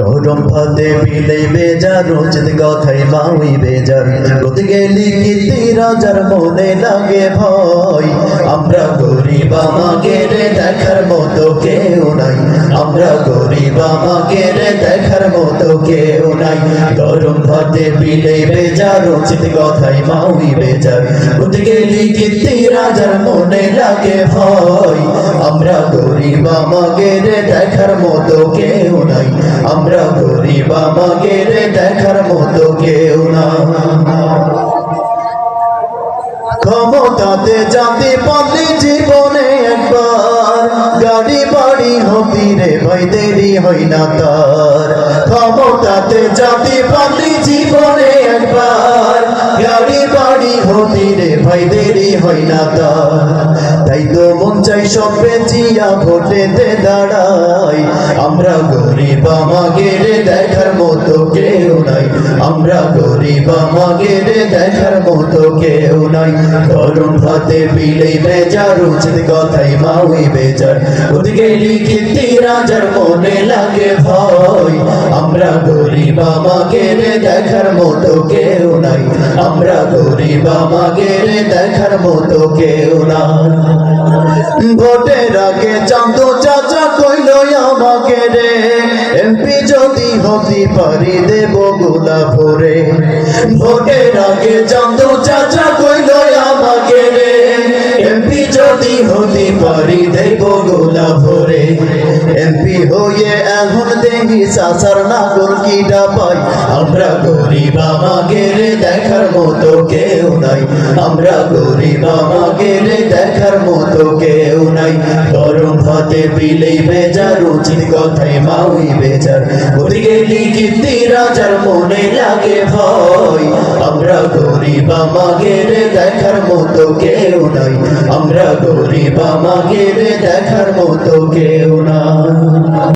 গরম ভাতে বিলে বেজার রোজিত কথাই মাউই বেজার রোদ গেলি কীর্তি রাজার মনে লাগে ভয়। আমরা গরিব আমাকে রে দেখার মতো কেউ নাই। আমরা গরিব আমাকে রে দেখার মতো কেউ নাই। গরম ভাতে বিলে বেজার রোজিত কথাই মাউই বেজার রোদ গেলি কীর্তি রাজার মনে লাগে ভয়। আমরা গরিব আমাকে রে দেখার মতো কেউ নাই। আমরা গরিব, আমাকে রে দেখার মতো কেউ না ক্ষমতাতে জাতি পারলি জীবনে একবার। গাড়ি, বাড়ি হবি রে ভাই, দেরি হয় না তার। ক্ষমতাতে জাতি পারলি জীবনে একবার। গাড়ি, বাড়ি হবি রে ভাই, দেরি হয় না তার। তাই তো মন চাই সব বেচিয়া ভোটেতে দাঁড়াই। আমরা গরিব আমাকে দেখার মতো কেউ নাই। আমরা গরিব আমাকে দেখার মতো কেউ নাই। গরম ভাতে বিলে বেজার, উচিত কথাই মাউই বেজার। ওদিকে লিখিতি রাজার মনে লাগে ভয়। আমরা গরিব আমাকে দেখার মতো কেউ নাই। আমরা গরিব আমাকে দেখার মতো কেউ নাই। ভোটের আগে চান্দ চাচা হতে পারি দেব গোলা ভরে ভোটের আগে চন্দু চাচা কইল, আমাকে রে। এমপি যদি হতে পারি, দেব গোলা ভরে এমপি হয়ে দেখি সাসার নাগর কিটা পাই? আমরা গরিব আমাকে রে দেখার মতো কেউ নাই। আমরা গরিব আমাকে রে দেখার মতো কেউ নাই। গরম ভাতে পিলেই বেজার, উচিত কথাই মাউই বেজার। ওদিকে লিখিতি রাজার মনে লাগে ভয়। আমরা গরিব আমাকে রে দেখার মতো কেউ নাই। আমরা গরিব আমাকে রে দেখার মতো কেউ নাই।